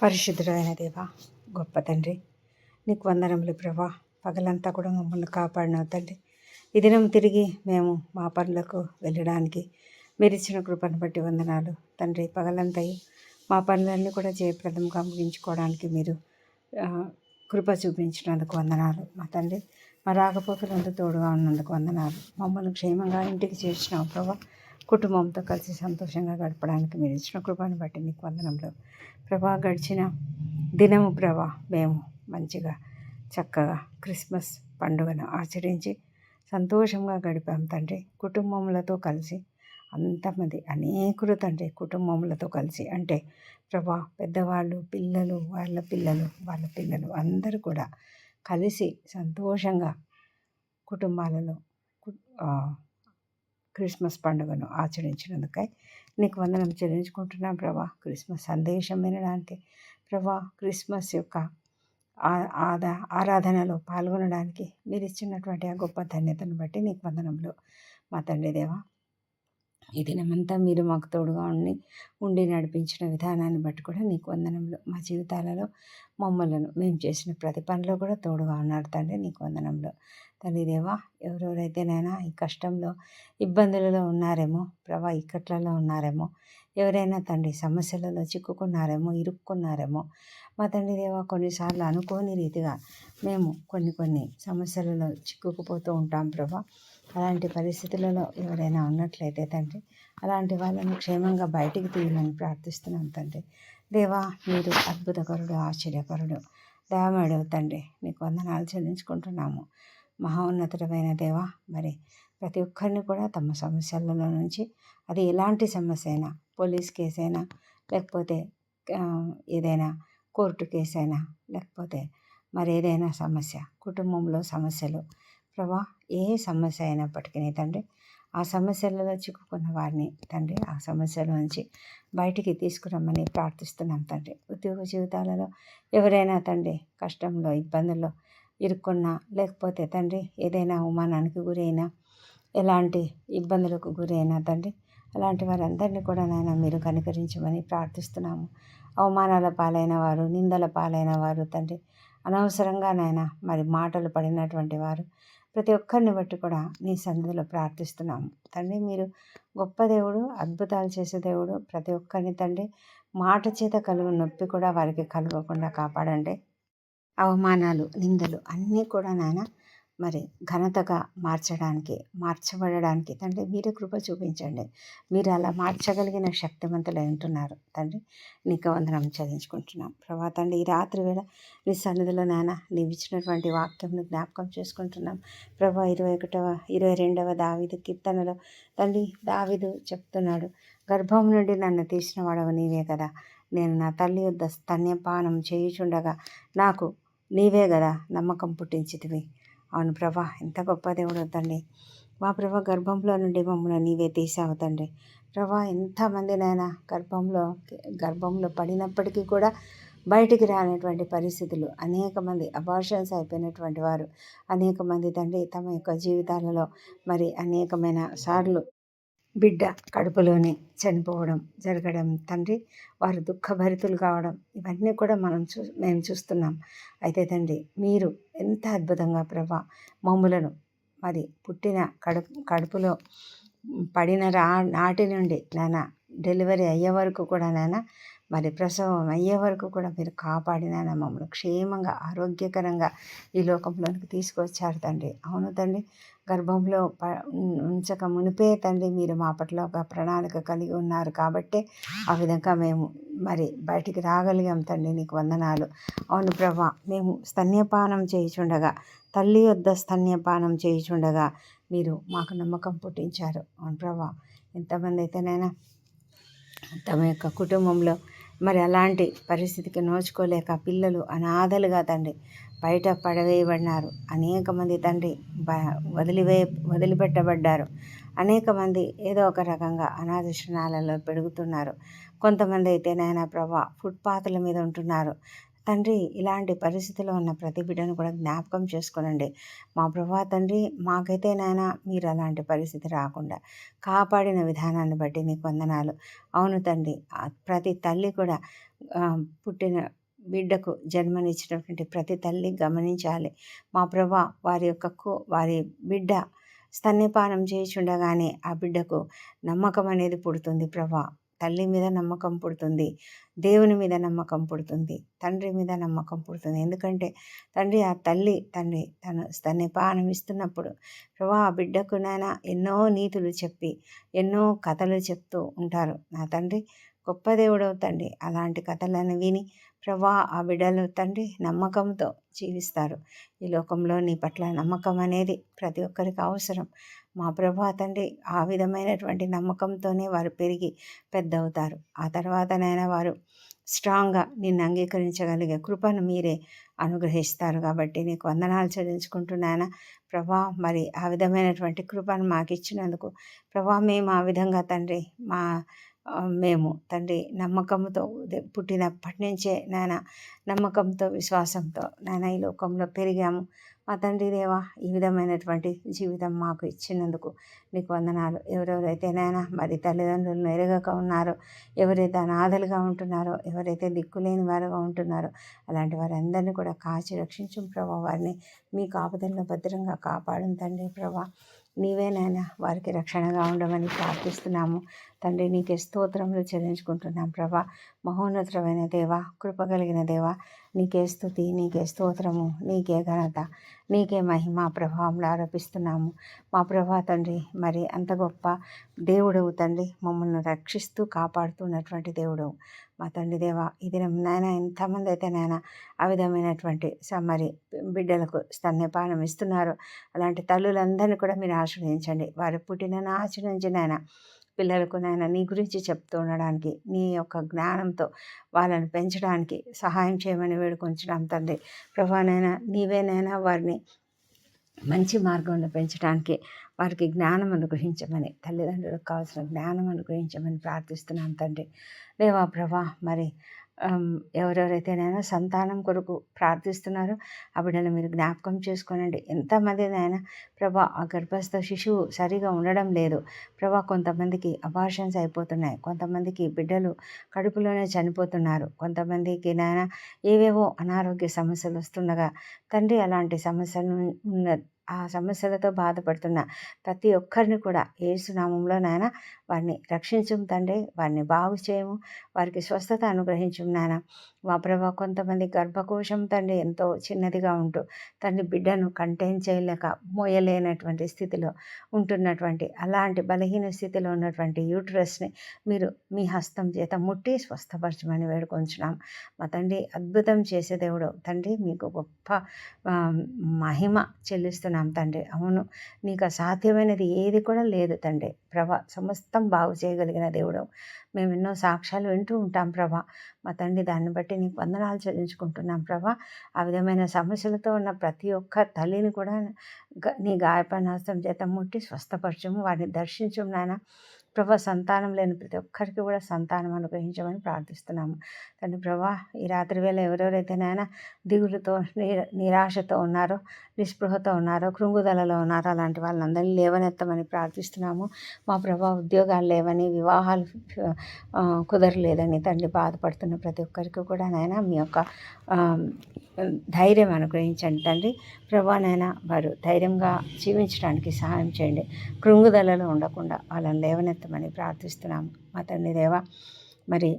పరిశుద్ధుడైన దేవా గొప్ప తండ్రి నీకు వందనములు ప్రభా. పగలంతా కూడా మమ్మల్ని కాపాడిన తండ్రి ఈ దినం తిరిగి మేము మా పనులకు వెళ్ళడానికి మీరు ఇచ్చిన కృపను బట్టి వందనాలు. తండ్రి పగలంతయు మా పనులన్నీ కూడా జయప్రదంగా ముగించుకోవడానికి మీరు కృప చూపించినందుకు వందనాలు. మా తండ్రి మా రాకపోకలంతా తోడుగా ఉన్నందుకు వందనాలు. మమ్మల్ని క్షేమంగా ఇంటికి చేర్చిన ప్రభా. కుటుంబంతో కలిసి సంతోషంగా గడపడానికి మీరు ఇచ్చిన కృపను బట్టి మీకు వందనంలో ప్రభా గడిచిన దినము ప్రభా మేము మంచిగా చక్కగా క్రిస్మస్ పండుగను ఆచరించి సంతోషంగా గడిపాం తండ్రి. కుటుంబములతో కలిసి అంతమంది అనేకులు తండ్రి కుటుంబములతో కలిసి అంటే ప్రభా పెద్దవాళ్ళు పిల్లలు వాళ్ళ పిల్లలు వాళ్ళ పిల్లలు అందరూ కూడా కలిసి సంతోషంగా కుటుంబాలలో క్రిస్మస్ పండుగను ఆచరించినందుకై నీకు వందనం చెల్లించుకుంటున్నాం ప్రభా. క్రిస్మస్ సందేశం వినడానికి ప్రభా క్రిస్మస్ యొక్క ఆదా ఆరాధనలో పాల్గొనడానికి మీరు ఇచ్చినటువంటి ఆ గొప్ప ధన్యతను బట్టి నీకు వందనంలో మా తండ్రి దేవా ఈ దినమంతా మీరు మాకు తోడుగా ఉండి ఉండి నడిపించిన విధానాన్ని బట్టి కూడా నీకు వందనంలో మా జీవితాలలో మమ్మలను మేము చేసిన ప్రతి పనిలో కూడా తోడుగా ఉన్నారు తండ్రి నీకు వందనంలో తల్లిదేవా ఎవరెవరైతేనైనా ఈ కష్టంలో ఇబ్బందులలో ఉన్నారేమో ప్రభా ఇక్కట్లలో ఉన్నారేమో ఎవరైనా తండ్రి సమస్యలలో చిక్కుకున్నారేమో ఇరుక్కున్నారేమో మా తండ్రి దేవా కొన్నిసార్లు అనుకోని రీతిగా మేము కొన్ని కొన్ని సమస్యలలో చిక్కుకుపోతూ ఉంటాం ప్రభా. అలాంటి పరిస్థితులలో ఎవరైనా ఉన్నట్లయితే తండ్రి అలాంటి వాళ్ళను క్షేమంగా బయటికి తీయమని ప్రార్థిస్తున్నాం తండ్రి. దేవా మీరు అద్భుతకరుడు ఆశ్చర్యకరుడు దయమేడవు తండ్రి. నీకు వందనాలు చెల్లించుకుంటున్నాము. మహోన్నతుడమైన దేవా మరి ప్రతి ఒక్కరిని కూడా తమ సమస్యలలో నుంచి అది ఎలాంటి సమస్య అయినా పోలీస్ కేసు అయినా లేకపోతే ఏదైనా కోర్టు కేసు అయినా లేకపోతే మరి ఏదైనా సమస్య కుటుంబంలో సమస్యలు ప్రభా ఏ సమస్య అయినప్పటికీ తండ్రి ఆ సమస్యలలో చిక్కుకున్న వారిని తండ్రి ఆ సమస్యల నుంచి బయటికి తీసుకురమ్మని ప్రార్థిస్తున్నాం తండ్రి. ఉద్యోగ జీవితాలలో ఎవరైనా తండ్రి కష్టంలో ఇబ్బందుల్లో ఇరుక్కున్నా లేకపోతే తండ్రి ఏదైనా అవమానానికి గురైనా ఎలాంటి ఇబ్బందులకు గురైనా తండ్రి అలాంటి వారందరినీ కూడా నాయన మీరు కనికరించమని ప్రార్థిస్తున్నాము. అవమానాల పాలైన వారు నిందల పాలైన వారు తండ్రి అనవసరంగా నాయన మరి మాటలు పడినటువంటి వారు ప్రతి ఒక్కరిని బట్టి కూడా నీ సన్నిధిలో ప్రార్థిస్తున్నాము. తండ్రి మీరు గొప్ప దేవుడు అద్భుతాలు చేసే దేవుడు. ప్రతి ఒక్కరిని తండ్రి మాట చేత కలుగు నొప్పి కూడా వారికి కలగకుండా కాపాడండి. అవమానాలు నిందలు అన్నీ కూడా నాయన మరి ఘనతగా మార్చడానికి మార్చబడడానికి తండ్రి మీరే కృప చూపించండి. మీరు అలా మార్చగలిగిన శక్తివంతులై ఉంటున్నారు తండ్రి. నీకు వందనం చెల్లించుకుంటున్నాం. ప్రభా తండ్రి ఈ రాత్రి వేళ నీ సన్నిధిలో నాన్న నీవు ఇచ్చినటువంటి వాక్యంను జ్ఞాపకం చేసుకుంటున్నాం. ప్రభా ఇరవై ఒకటవ ఇరవై రెండవ దావిదు కీర్తనలో తండ్రి దావిదు చెప్తున్నాడు గర్భం నుండి నన్ను తీసిన వాడవు నీవే కదా. నేను నా తల్లి యొద్ద స్తన్యపానం చేయుచుండగా నాకు నీవే కదా నమ్మకం పుట్టించితివి. అవును ప్రభా ఎంత గొప్ప దేవుడు తండ్రి. మా ప్రభా గర్భంలో నుండి మమ్మల్ని నీవే తీసావు తండ్రి. ప్రభా ఎంతమందినైనా గర్భంలో గర్భంలో పడినప్పటికీ కూడా బయటికి రానటువంటి పరిస్థితులు అనేక మంది అబార్షన్స్ అయిపోయినటువంటి వారు అనేక మంది తండ్రి తమ యొక్క జీవితాలలో మరి అనేకమైన సార్లు బిడ్డ కడుపులోనే చనిపోవడం జరగడం తండ్రి వారు దుఃఖభరితులు కావడం ఇవన్నీ కూడా మనం చూ మేము చూస్తున్నాం. అయితే తండ్రి మీరు ఎంత అద్భుతంగా ప్రభా మమ్ములను మరి పుట్టిన కడుపు కడుపులో పడిన రా నాటి నుండి నాన్న డెలివరీ అయ్యే వరకు కూడా నాన్న మరి ప్రసవం అయ్యే వరకు కూడా మీరు కాపాడిన మమ్మల్ని క్షేమంగా ఆరోగ్యకరంగా ఈ లోకంలోనికి తీసుకొచ్చారు తండ్రి. అవును తండ్రి గర్భంలో ప ఉంచక మునిపే తండ్రి మీరు మా పట్ల ఒక ప్రణాళిక కలిగి ఉన్నారు కాబట్టే ఆ విధంగా మేము మరి బయటికి రాగలిగాం తండ్రి నీకు వందనాలు. అవును ప్రభా మేము స్తన్యపానం చేయుచుండగా తల్లి వద్ద స్తన్యపానం చేయుచుండగా మీరు మాకు నమ్మకం పుట్టించారు. అవును ప్రభా ఎంతమంది అయితేనైనా తమ యొక్క కుటుంబంలో మరి అలాంటి పరిస్థితికి నోచుకోలేక పిల్లలు అనాథలుగా తండ్రి బయట పడవేయబడినారు. అనేక మంది తండ్రి బ వదిలివే వదిలిపెట్టబడ్డారు. అనేక మంది ఏదో ఒక రకంగా అనాథ పెరుగుతున్నారు కొంతమంది అయితే నాయన ప్రభా ఫుట్పాత్ల మీద ఉంటున్నారు. తండ్రి ఇలాంటి పరిస్థితిలో ఉన్న ప్రతి బిడ్డను కూడా జ్ఞాపకం చేసుకోనండి. మా ప్రభా తండ్రి మాకైతే నాయన మీరు అలాంటి పరిస్థితి రాకుండా కాపాడిన విధానాన్ని బట్టి నీకు వందనాలు. అవును తండ్రి ప్రతి తల్లి కూడా పుట్టిన బిడ్డకు జన్మనిచ్చినటువంటి ప్రతి తల్లి గమనించాలి. మా ప్రభా వారి యొక్క వారి బిడ్డ స్తన్యపానం చేయుచుండగానే ఆ బిడ్డకు నమ్మకం అనేది పుడుతుంది ప్రభా. తల్లి మీద నమ్మకం పుడుతుంది దేవుని మీద నమ్మకం పుడుతుంది తండ్రి మీద నమ్మకం పుడుతుంది. ఎందుకంటే తండ్రి ఆ తల్లి తండ్రి తను స్తన్యపానం ఇస్తున్నప్పుడు ప్రభా ఆ బిడ్డకు నాయన ఎన్నో నీతులు చెప్పి ఎన్నో కథలు చెప్తూ ఉంటారు. నా తండ్రి గొప్ప దేవుడవు తండ్రి. అలాంటి కథలను విని ప్రభా ఆ బిడ్డలు తండ్రి నమ్మకంతో జీవిస్తారు. ఈ లోకంలో నీ పట్ల నమ్మకం అనేది ప్రతి ఒక్కరికి అవసరం. మా ప్రభా తండ్రి ఆ విధమైనటువంటి నమ్మకంతోనే వారు పెరిగి పెద్దవుతారు. ఆ తర్వాతనైనా వారు స్ట్రాంగ్గా నిన్ను అంగీకరించగలిగే కృపను మీరే అనుగ్రహిస్తారు కాబట్టి నీకు వందనాలు చెల్లించుకుంటున్నాను ప్రభా మరి ఆ విధమైనటువంటి కృపను మాకు ఇచ్చినందుకు ప్రభా మేము ఆ విధంగా తండ్రి మా మేము తండ్రి నమ్మకంతో పుట్టినప్పటి నుంచే నాయన నమ్మకంతో విశ్వాసంతో నాయన ఈ లోకంలో పెరిగాము. మా తండ్రి దేవా ఈ విధమైనటువంటి జీవితం మాకు ఇచ్చినందుకు నీకు వందనాలు. ఎవరెవరైతే నాయన మరి తల్లిదండ్రులు ఎరగక ఉన్నారో ఎవరైతే అనాథలుగా ఉంటున్నారో ఎవరైతే దిక్కులేని వారుగా ఉంటున్నారో అలాంటి వారందరినీ కూడా కాచి రక్షించు ప్రభా. వారిని మీ కాపుదల్లో భద్రంగా కాపాడు తండ్రి ప్రభా. నీవే వారికి రక్షణగా ఉండమని ప్రార్థిస్తున్నాము. తండ్రి నీకే స్తోత్రములు చెల్లించుకుంటున్నాం ప్రభా. మహోన్నతమైన దేవ కృపగలిగిన దేవ నీకే స్థుతి నీకే స్తోత్రము నీకే ఘనత నీకే మహిమ ప్రభావంలో ఆరోపిస్తున్నాము. మా ప్రభా తండ్రి మరి అంత గొప్ప దేవుడవు తండ్రి మమ్మల్ని రక్షిస్తూ కాపాడుతున్నటువంటి దేవుడవు. మా తండ్రి దేవ ఇది నాయన ఎంతమంది అయితే నాయన ఆ విధమైనటువంటి మరి బిడ్డలకు స్తన్యపానం ఇస్తున్నారు అలాంటి తల్లులందరినీ కూడా మీరు ఆశ్రయించండి వారి పుట్టిన ఆశ్రయించి నాయన పిల్లలకు నాయన నీ గురించి చెప్తూ ఉండడానికి నీ యొక్క జ్ఞానంతో వాళ్ళని పెంచడానికి సహాయం చేయమని వేడుకొంచడం తండ్రి. ప్రభానైనా నీవేనైనా వారిని మంచి మార్గంలో పెంచడానికి వారికి జ్ఞానం అనుగ్రహించమని తల్లిదండ్రులకు కావాల్సిన జ్ఞానం అనుగ్రహించమని ప్రార్థిస్తున్నాం తండ్రి. లేవా ప్రభా మరి ఎవరెవరైతేనైనా సంతానం కొరకు ప్రార్థిస్తున్నారో. ఆ బిడ్డను మీరు జ్ఞాపకం చేసుకోనండి. ఎంతమందినైనా ప్రభా ఆ గర్భస్థ శిశువు సరిగా ఉండడం లేదు. ప్రభా కొంతమందికి అబార్షన్స్ అయిపోతున్నాయి. కొంతమందికి బిడ్డలు కడుపులోనే చనిపోతున్నారు. కొంతమందికి నాయన ఏవేవో అనారోగ్య సమస్యలు వస్తుండగా తండ్రి అలాంటి సమస్యలు ఉన్న ఆ సమస్యలతో బాధపడుతున్న ప్రతి ఒక్కరిని కూడా ఏసునామంలో నాయన వారిని రక్షించం తండ్రి వారిని బాగు చేయము వారికి స్వస్థత అనుగ్రహించం నాయన. మా ప్రభా కొంతమంది గర్భకోశం తండ్రి ఎంతో చిన్నదిగా ఉంటూ తండ్రి బిడ్డను కంటైన్ చేయలేక మోయలేనటువంటి స్థితిలో ఉంటున్నటువంటి అలాంటి బలహీన స్థితిలో ఉన్నటువంటి యూట్రస్ని మీరు మీ హస్తం చేత ముట్టి స్వస్థపరచమని వేడుకొంచున్నాం. మా తండ్రి అద్భుతం చేసే దేవుడు తండ్రి మీకు గొప్ప మహిమ చెల్లిస్తున్నాం. తండ్రి. అవును నీకు అసాధ్యమైనది ఏది కూడా లేదు తండ్రి. ప్రభ సమస్తం బాగు చేయగలిగిన దేవుడు. మేము ఎన్నో సాక్ష్యాలు వింటూ ఉంటాం ప్రభా. మా తండ్రి దాన్ని బట్టి నీకు వందనాలు చెల్లించుకుంటున్నాం ప్రభా. ఆ విధమైన సమస్యలతో ఉన్న ప్రతి ఒక్క తల్లిని కూడా నీ గాయపడిన చేత ముట్టి స్వస్థపరచము. వారిని దర్శించము నాయన. ప్రభా సంతానం లేని ప్రతి ఒక్కరికి కూడా సంతానం అనుగ్రహించమని ప్రార్థిస్తున్నాము. తండ్రి ప్రభా ఈ రాత్రి వేళ ఎవరెవరైతే నాయన దిగులుతో నిరాశతో ఉన్నారో నిస్పృహతో ఉన్నారో కృంగుదలలో ఉన్నారో అలాంటి వాళ్ళందరినీ లేవనెత్తమని ప్రార్థిస్తున్నాము. మా ప్రభా ఉద్యోగాలు లేవని వివాహాలు కుదరలేదని తండ్రి బాధపడుతున్న ప్రతి ఒక్కరికి కూడా నాయన మీ యొక్క ధైర్యం అనుగ్రహించండి తండ్రి. ప్రభానైనా వారు ధైర్యంగా జీవించడానికి సహాయం చేయండి. కృంగుదలలో ఉండకుండా వాళ్ళని లేవనెత్తమని ప్రార్థిస్తున్నాము మా తండ్రి దేవ మరి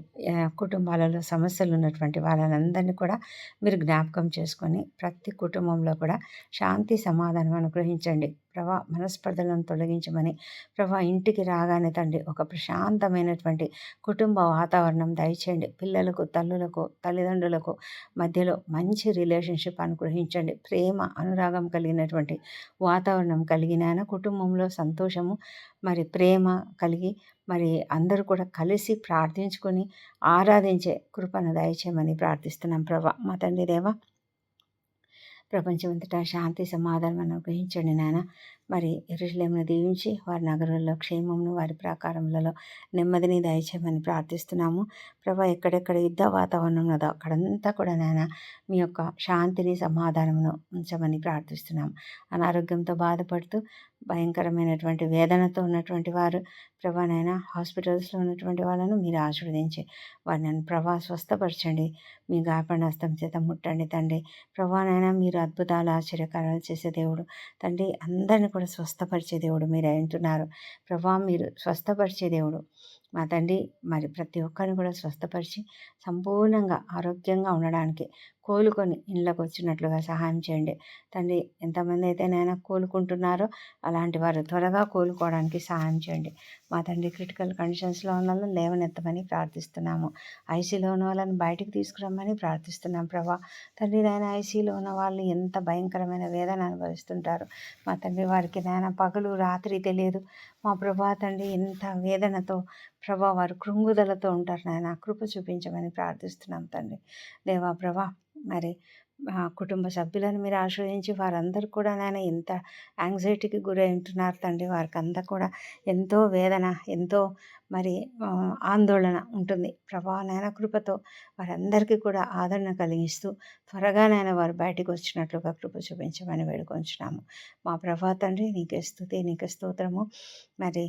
కుటుంబాలలో సమస్యలు ఉన్నటువంటి వాళ్ళందరినీ కూడా మీరు జ్ఞాపకం చేసుకొని ప్రతి కుటుంబంలో కూడా శాంతి సమాధానం అనుగ్రహించండి. ప్రభా మనస్పర్ధలను తొలగించమని. ప్రభా ఇంటికి రాగానే తండ్రి ఒక ప్రశాంతమైనటువంటి కుటుంబ వాతావరణం దయచేయండి. పిల్లలకు తల్లులకు తల్లిదండ్రులకు మధ్యలో మంచి రిలేషన్షిప్ అనుగ్రహించండి. ప్రేమ అనురాగం కలిగినటువంటి వాతావరణం కలిగిన కుటుంబంలో సంతోషము మరి ప్రేమ కలిగి మరి అందరూ కూడా కలిసి ప్రార్థించుకొని ఆరాధించే కృపను దయచేయమని ప్రార్థిస్తున్నాం ప్రభా. మా తండ్రి దేవా ప్రపంచమంతటా శాంతి సమాధానం అనుగ్రహించండి నాయన. మరి ఎరుసలేమును దీవించి వారి నగరంలో క్షేమమును వారి ప్రాకారములలో నెమ్మదిని దయచేయమని ప్రార్థిస్తున్నాము. ప్రభా ఎక్కడెక్కడ యుద్ధ వాతావరణం ఉన్నదో అక్కడంతా కూడా నాయన మీ యొక్క శాంతిని సమాధానమును ఉంచమని ప్రార్థిస్తున్నాము. అనారోగ్యంతో బాధపడుతూ భయంకరమైనటువంటి వేదనతో ఉన్నటువంటి వారు ప్రభానైనా హాస్పిటల్స్లో ఉన్నటువంటి వాళ్ళను మీరు ఆశీర్వదించి వారిని ప్రభా స్వస్థపరచండి. మీ గాయపడిన హస్తం చేత ముట్టండి తండ్రి. ప్రభానైనా మీరు అద్భుతాలు ఆశ్చర్యకారాలు చేసే దేవుడు. తండ్రి అందరిని కూడా స్వస్థపరిచే దేవుడు మీరు అంటున్నారు. ప్రభా మీరు స్వస్థపరిచే దేవుడు. మా తండ్రి మరి ప్రతి ఒక్కరిని కూడా స్వస్థపరిచి సంపూర్ణంగా ఆరోగ్యంగా ఉండడానికి కోలుకొని ఇళ్ళకు వచ్చినట్లుగా సహాయం చేయండి. తండ్రి ఎంతమంది అయితే నాయన కోలుకుంటున్నారో అలాంటి వారు త్వరగా కోలుకోవడానికి సహాయం చేయండి. మా తండ్రి క్రిటికల్ కండిషన్స్లో ఉన్న వాళ్ళని లేవనెత్తమని ప్రార్థిస్తున్నాము. ఐసీలో ఉన్న వాళ్ళని బయటికి తీసుకురమ్మని ప్రార్థిస్తున్నాం ప్రభా. తండ్రి నాయన ఐసీలో ఉన్న వాళ్ళు ఎంత భయంకరమైన వేదన అనుభవిస్తుంటారు. మా తండ్రి వారికి నాయన పగలు రాత్రి తెలియదు. మా ప్రభా తండ్రి ఎంత వేదనతో ప్రభా వారు కృంగుదలతో ఉంటారు నాయన కృప చూపించమని ప్రార్థిస్తున్నాం తండ్రి. దేవా ప్రభా మరి కుటుంబ సభ్యులను మీరు ఆశ్రయించి వారందరూ కూడా నాయన ఎంత యాంగ్జైటీకి గురై ఉంటున్నారు తండ్రి వారికి అంతా కూడా ఎంతో వేదన ఎంతో మరి ఆందోళన ఉంటుంది. ప్రభా నాయన కృపతో వారందరికీ కూడా ఆదరణ కలిగిస్తూ త్వరగా నాయన వారు బయటకు వచ్చినట్లుగా కృప చూపించమని వేడుకొంచున్నాము. మా ప్రభా తండ్రి నీకే స్థుతి నీకే స్తోత్రము. మరి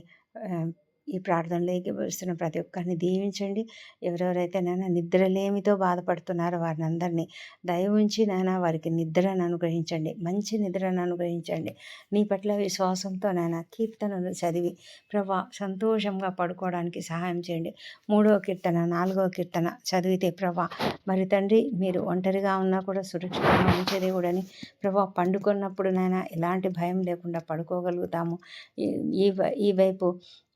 ఈ ప్రార్థనలో ఏకీభవిస్తున్న ప్రతి ఒక్కరిని దీవించండి. ఎవరెవరైతే నాన్న నిద్రలేమితో బాధపడుతున్నారో వారిని అందరినీ దయ ఉంచి నాయన వారికి నిద్రను అనుగ్రహించండి. మంచి నిద్రను అనుగ్రహించండి. నీ పట్ల విశ్వాసంతో నాన్న కీర్తనలు చదివి ప్రభా సంతోషంగా పడుకోవడానికి సహాయం చేయండి. మూడవ కీర్తన నాలుగవ కీర్తన చదివితే ప్రభా మరి తండ్రి మీరు ఒంటరిగా ఉన్నా కూడా సురక్షితంగా ఉంచే దేవుడని ప్రభా పండుకున్నప్పుడు నాయన ఎలాంటి భయం లేకుండా పడుకోగలుగుతాము. ఈ ఈ వైపు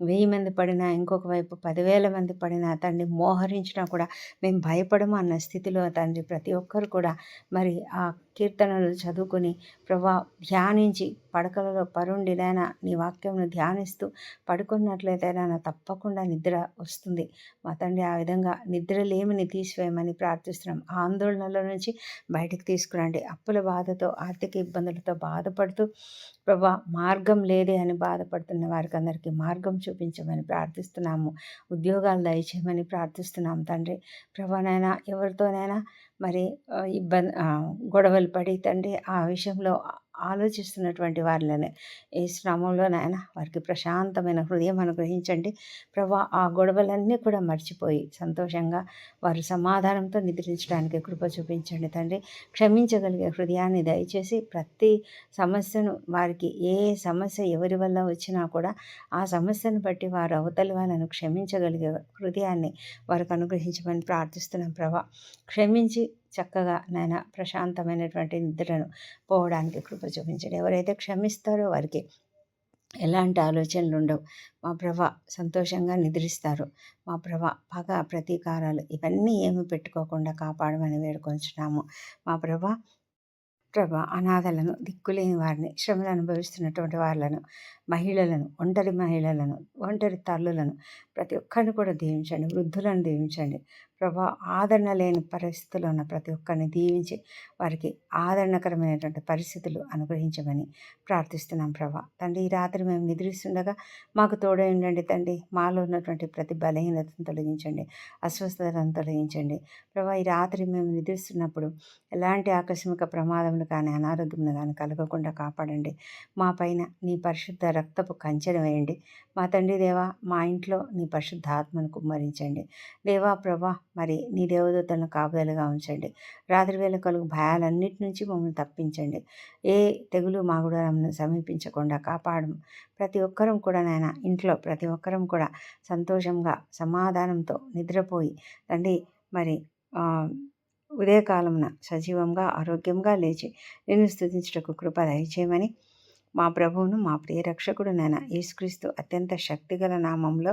వెయ్యి మంది పడినా ఇంకొక వైపు పదివేల మంది పడినా తండ్రి మోహరించినా కూడా మేము భయపడము అన్న స్థితిలో తండ్రి ప్రతి ఒక్కరు కూడా మరి ఆ కీర్తనలు చదువుకొని ప్రభా ధ్యానించి పడకలలో పరుండినైనా నీ వాక్యంను ధ్యానిస్తూ పడుకున్నట్లయితేనైనా తప్పకుండా నిద్ర వస్తుంది. మా తండ్రి ఆ విధంగా నిద్ర లేమిని తీసివేయమని ప్రార్థిస్తున్నాం. ఆందోళనల నుంచి బయటికి తీసుకురండి. అప్పుల బాధతో ఆర్థిక ఇబ్బందులతో బాధపడుతూ ప్రభా మార్గం లేదే అని బాధపడుతున్న వారికి అందరికీ మార్గం చూపించమని ప్రార్థిస్తున్నాము. ఉద్యోగాలు దయచేయమని ప్రార్థిస్తున్నాం తండ్రి. ప్రభానైనా ఎవరితోనైనా మరి ఇబ్బంది గొడవలు పడి తండ్రి ఆ విషయంలో ఆలోచిస్తున్నటువంటి వారిలోనే. ఈ శ్రమంలో నాయన వారికి ప్రశాంతమైన హృదయం అనుగ్రహించండి. ప్రభా ఆ గొడవలన్నీ కూడా మర్చిపోయి సంతోషంగా వారు సమాధానంతో నిద్రించడానికి కృప చూపించండి తండ్రి. క్షమించగలిగే హృదయాన్ని దయచేసి ప్రతి సమస్యను వారికి ఏ సమస్య ఎవరి వల్ల వచ్చినా కూడా ఆ సమస్యను బట్టి వారు అవతలి వాళ్ళను క్షమించగలిగే హృదయాన్ని వారికి అనుగ్రహించమని ప్రార్థిస్తున్నాం ప్రభా. క్షమించి చక్కగా నాయన ప్రశాంతమైనటువంటి నిద్రను పోవడానికి కృప చూపించండి. ఎవరైతే క్షమిస్తారో వారికి ఎలాంటి ఆలోచనలు ఉండవు. మా ప్రభ సంతోషంగా నిద్రిస్తారు. మా ప్రభ పగ ప్రతీకారాలు ఇవన్నీ ఏమి పెట్టుకోకుండా కాపాడమని వేడుకొంచున్నాము. మా ప్రభ ప్రభ అనాథలను దిక్కులేని వారిని శ్రమలు అనుభవిస్తున్నటువంటి వాళ్ళను మహిళలను ఒంటరి మహిళలను ఒంటరి తల్లులను ప్రతి ఒక్కరిని కూడా దీవించండి. వృద్ధులను దీవించండి. ప్రభా ఆదరణ లేని పరిస్థితుల్లో ఉన్న ప్రతి ఒక్కరిని దీవించి వారికి ఆదరణకరమైనటువంటి పరిస్థితులు అనుగ్రహించమని ప్రార్థిస్తున్నాం ప్రభా. తండ్రి ఈ రాత్రి మేము నిద్రిస్తుండగా మాకు తోడే ఉండండి తండ్రి. మాలో ఉన్నటువంటి ప్రతి బలహీనతను తొలగించండి. అస్వస్థతను తొలగించండి. ప్రభా ఈ రాత్రి మేము నిద్రిస్తున్నప్పుడు ఎలాంటి ఆకస్మిక ప్రమాదములు కానీ అనారోగ్యములు కానీ కలగకుండా కాపాడండి. మా పైన నీ పరిశుద్ధ రక్తపు కంచెను వేయండి. మా తండ్రి దేవా మా ఇంట్లో నీ పరిశుద్ధాత్మను కుమ్మరించండి. దేవా ప్రభా మరి నీ దేవదూతలను కాపుదలుగా ఉంచండి. రాత్రి వేళ కలుగు భయాలన్నిటి నుంచి మమ్మల్ని తప్పించండి. ఏ తెగులు మాగుడలను సమీపించకుండా కాపాడము ప్రతి ఒక్కరం కూడా నాయన ఇంట్లో ప్రతి ఒక్కరం కూడా సంతోషంగా సమాధానంతో నిద్రపోయి తండ్రి మరి ఉదయకాలమున సజీవంగా ఆరోగ్యంగా లేచి నిన్ను స్థుతించటకు కృప దయచేయమని మా ప్రభువును మా ప్రియ రక్షకుడు నాయన యేసుక్రీస్తు అత్యంత శక్తిగల నామంలో